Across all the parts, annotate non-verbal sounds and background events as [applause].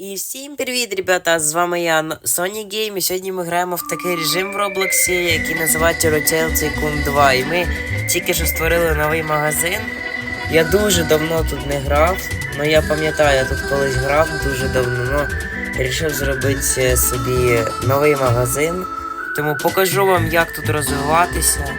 І всім привіт, ребята! З вами я Sony Game, і сьогодні ми граємо в такий режим в Роблоксі, який називається Rotail Tycoon 2. І ми тільки що створили новий магазин. Я дуже давно тут не грав, але я пам'ятаю, я тут колись грав дуже давно, але вирішив зробити собі новий магазин. Тому покажу вам, як тут розвиватися.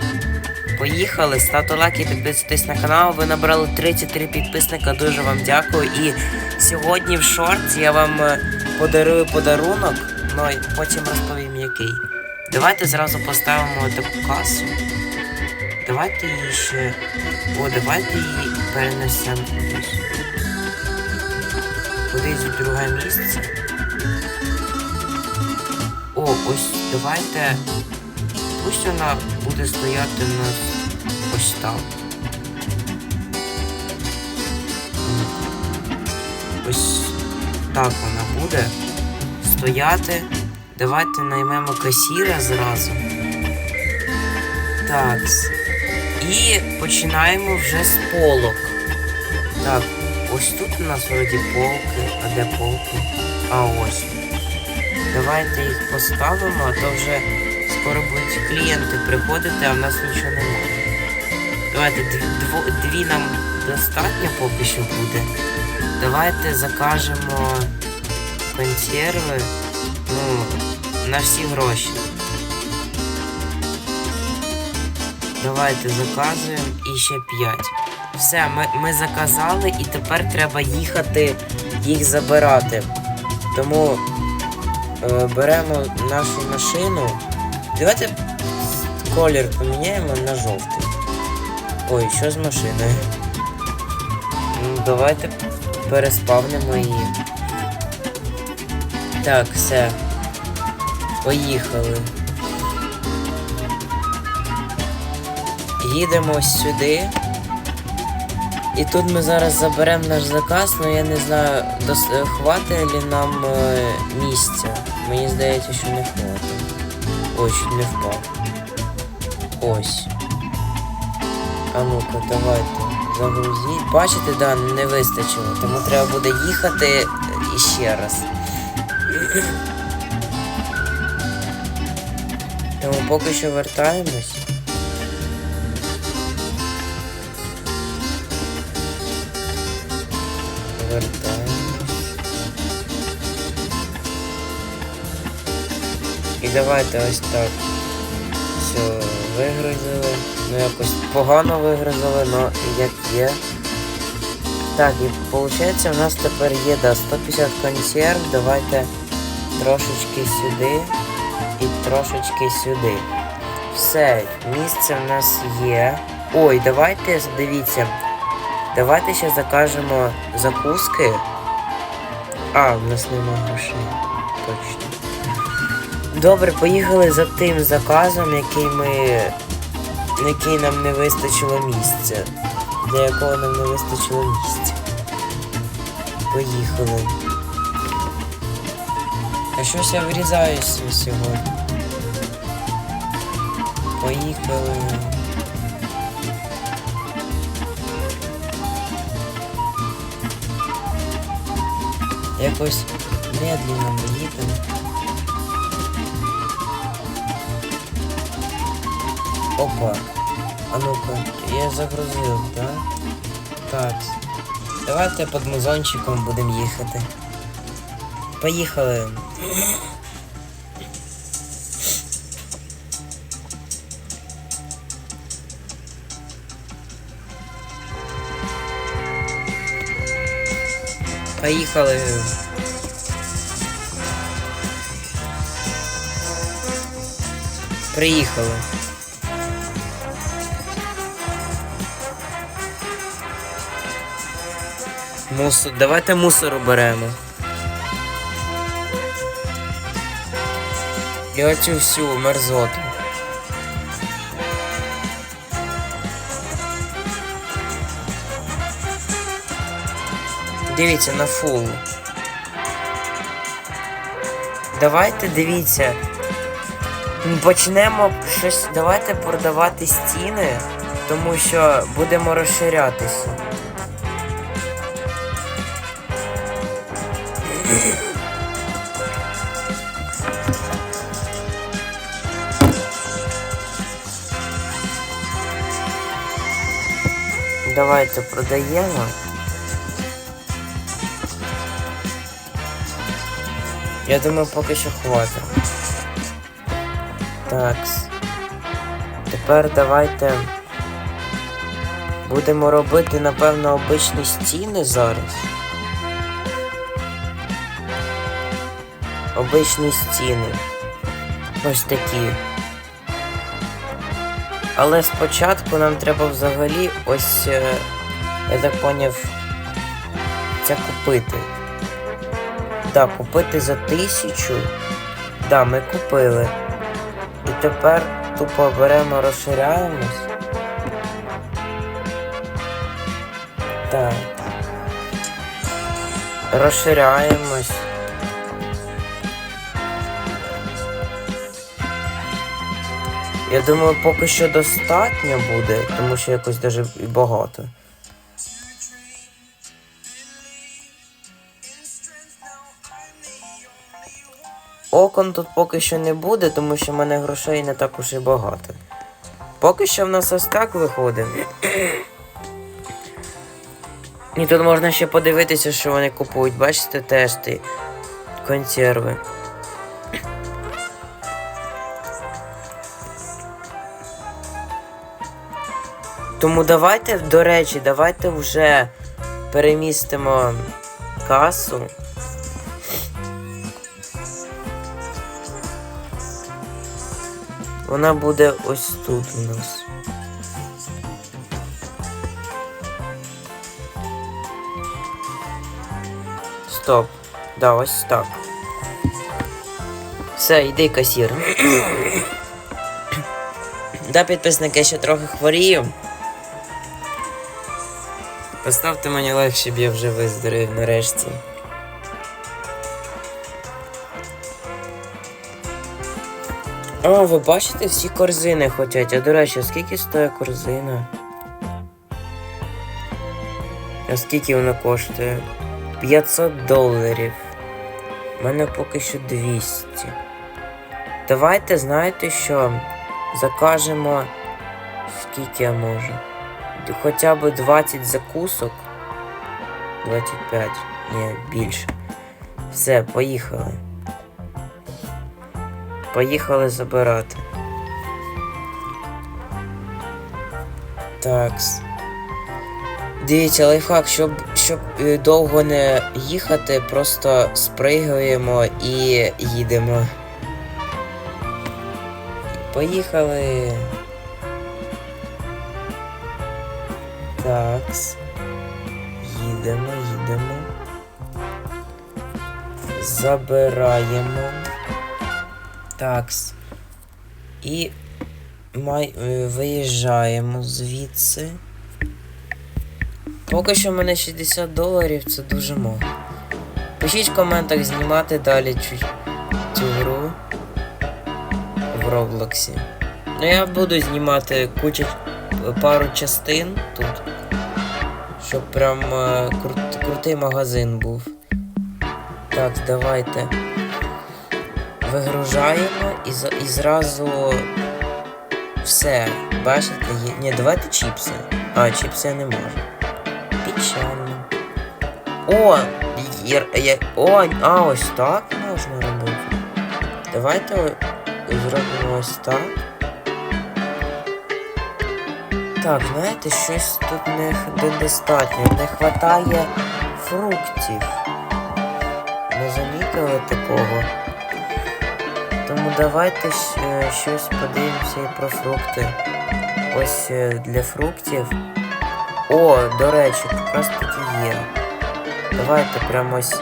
Поїхали, ставте лайки, підписуйтесь на канал. Ви набрали 33 підписника, дуже вам дякую. І сьогодні в шорт я вам е, подарую подарунок, ну і потім розповім який. Давайте зразу поставимо таку касу. Давайте її ще. О, давайте її перенесемо кудись. Кудись в друге місце. О, ось давайте. Пусть вона буде стояти у ось. Ось так вона буде стояти. Давайте наймемо касіра зразу. Так. І починаємо вже з полок. Так, ось тут у нас вроді полки. А де полки? А ось. Давайте їх поставимо, а то вже скоро будуть клієнти приходити, а в нас нічого немає. Давайте дві, дві нам достатньо поки що буде. Давайте закажемо консерви ну, на всі гроші. Давайте заказуємо і ще 5. Все, ми, ми заказали і тепер треба їхати їх забирати. Тому е, беремо нашу машину. Давайте колір поміняємо на жовтий. Ой, що з машиною? Ну, давайте переспавнимо її. Так, все. Поїхали. Їдемо сюди. І тут ми зараз заберемо наш заказ, але я не знаю, дос... хватить ли нам е, місця. Мені здається, що не. Ой, чуть не впав. Ось. А ну-ка, давайте. Загрузіть. Бачите, да, не вистачило. Тому треба буде їхати іще раз. Тому поки що вертаємось. Вертаємось. І давайте ось так. Все, вигрузили. Ну якось погано вигрузили, але як є. Так, і виходить у нас тепер є да, 150 консерв. Давайте трошечки сюди і трошечки сюди. Все, місце в нас є. Ой, давайте, дивіться. Давайте ще закажемо закуски. А, в нас нема грошей. Точно. Добре, поїхали за тим заказом, який ми. На який нам не вистачило місця. Для якого нам не вистачило місця. Поїхали. А щось я врізаюся сьогодні. Поїхали. Якось медленно ми їдемо. Опа. А ну-ка, я загрузив, да? Так. Давайте під музончиком будемо їхати. Поїхали. Поїхали. Приїхали. Мусор. Давайте мусор оберемо. І оцю всю мерзоту. Дивіться на фул. Давайте дивіться. Почнемо щось. Давайте продавати стіни, тому що будемо розширятися. Давайте продаємо. Я думаю, поки що хватить. Такс. Тепер давайте будемо робити, напевно, обичні стіни зараз. Обичні стіни. Ось такі. Але спочатку нам треба взагалі ось, е, я так поняв, це купити. Да, купити за тисячу. Да, ми купили. І тепер тупо беремо, розширяємось. Так. Розширяємось. Я думаю, поки що достатньо буде, тому що якось даже і багато. Окон тут поки що не буде, тому що в мене грошей не так уж і багато. Поки що в нас ось так виходить. І тут можна ще подивитися, що вони купують. Бачите, теж ті консерви. Тому давайте, до речі, давайте вже перемістимо касу. Вона буде ось тут у нас. Стоп. Да, ось так. Все, йди касір. [clears throat] да, підписники, ще трохи хворію. Поставте мені лайк, щоб я вже виздоровів нарешті. А, ви бачите, всі корзини хочуть. А до речі, скільки стоїть корзина? А скільки вона коштує? 500 доларів. У мене поки що 200. Давайте, знаєте що? Закажемо. Скільки я можу? Хоча б 20 закусок. 25. Ні, більше. Все, поїхали. Поїхали забирати. Такс. Дивіться, лайфхак, щоб щоб е, довго не їхати, просто спригаємо і їдемо. Поїхали. Такс. Їдемо, їдемо. Забираємо. Такс. І май... е, виїжджаємо звідси. Поки що в мене 60 доларів, це дуже мало. Пишіть в коментах знімати далі цю, цю гру в Роблоксі. Ну я буду знімати кучу пару частин тут. Щоб прям е, крут, крутий магазин був. Так, давайте. Вигружаємо і, і зразу все. Бачите? Є... Ні, давайте чіпси. А, чіпси я не можу. Печально. О! Є, є, о, а ось так можна робити. Давайте зробимо ось так. Так, знаєте, щось тут не недостатньо. Не вистачає фруктів. Не замітили такого. Тому давайте е, щось подивимося і про фрукти. Ось е, для фруктів. О, до речі, якраз таки є. Давайте прямо ось.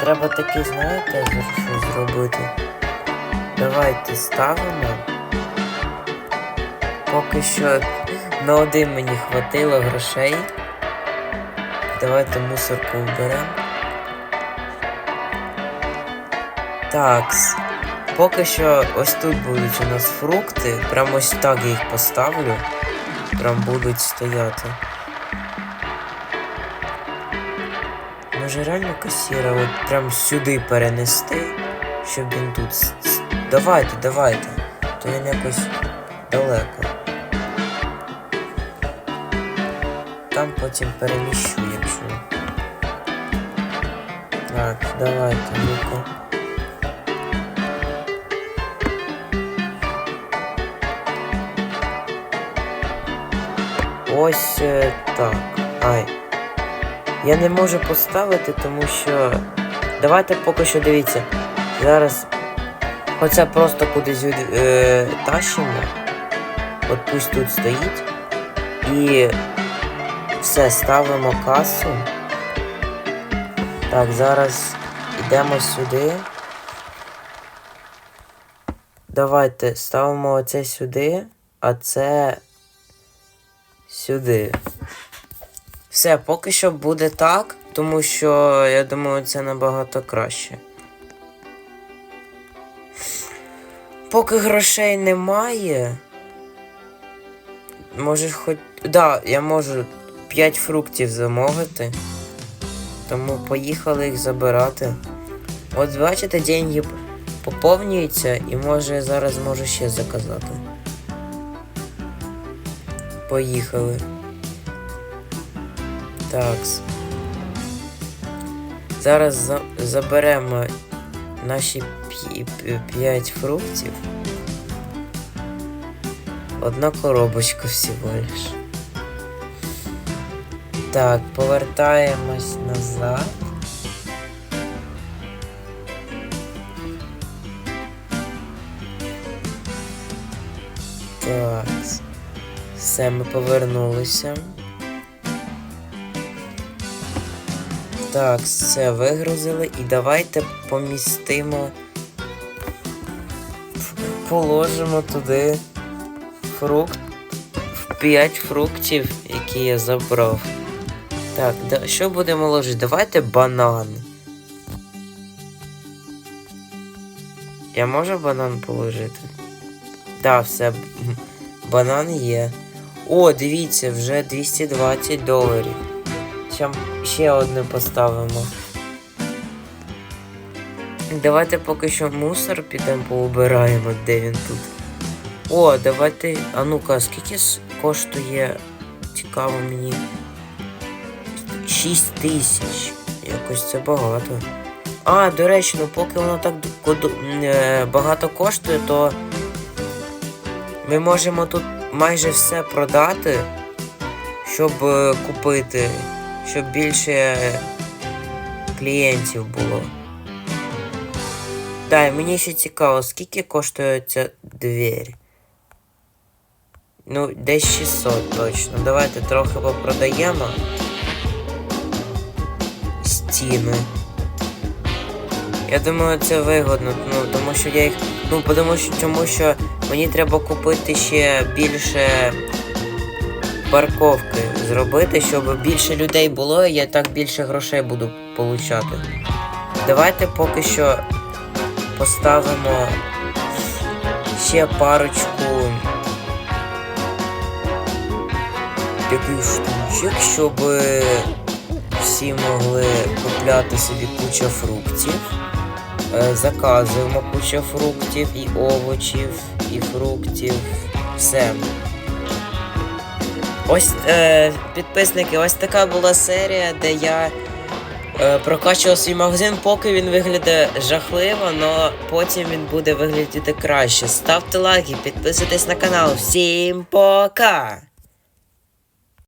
Треба таки, знаєте, щось зробити. Давайте ставимо. Поки що на один мені хватило грошей. Давайте мусорку вберемо. Такс. Поки що ось тут будуть у нас фрукти. Прямо ось так я їх поставлю. Прям будуть стояти. Може реально касіра от прям сюди перенести, щоб він тут. Давайте, давайте. То він якось далеко. Потім переміщу, якщо. Так, давайте, ну-ка. Ось е, так. Ай. Я не можу поставити, тому що. Давайте поки що дивіться. Зараз оце просто кудись е, тащимо. От пусть тут стоїть. І все, ставимо касу. Так, зараз йдемо сюди. Давайте ставимо оце сюди, а це сюди. Все, поки що буде так, тому що я думаю, це набагато краще. Поки грошей немає. Може хоч. Да, я можу 5 фруктів замовити. Тому поїхали їх забирати. От бачите, деньги поповнюються і може зараз можу ще заказати. Поїхали. Такс. Зараз за заберемо наші 5 фруктів. Одна коробочка всього лиш. Так, повертаємось назад. Так. Все, ми повернулися. Так, все вигрузили і давайте помістимо. Положимо туди фрукт. 5 фруктів, які я забрав. Так, да, що будемо ложити? Давайте банан. Я можу банан положити? Да, все. Банан є. О, дивіться, вже 220 доларів. Ще, ще одне поставимо. Давайте поки що мусор підемо поубираємо, де він тут. О, давайте. А ну-ка, скільки коштує? Цікаво мені. 6 тисяч. Якось це багато. А, до речі, ну поки воно так е, багато коштує, то ми можемо тут майже все продати, щоб е, купити, щоб більше клієнтів було. Так, мені ще цікаво, скільки коштує ця двері? Ну, десь 600 точно. Давайте трохи попродаємо. Стіни. Я думаю, це вигодно, ну, тому що я їх. Ну, тому що, тому що мені треба купити ще більше парковки зробити, щоб більше людей було, і я так більше грошей буду получати. Давайте поки що поставимо ще парочку таких штучок, щоб всі могли купляти собі куча фруктів. Е, Заказуємо куча фруктів і овочів, і фруктів. Все. Ось е, підписники, ось така була серія, де я е, прокачував свій магазин, поки він виглядає жахливо, але потім він буде виглядати краще. Ставте лайки, підписуйтесь на канал. Всім пока!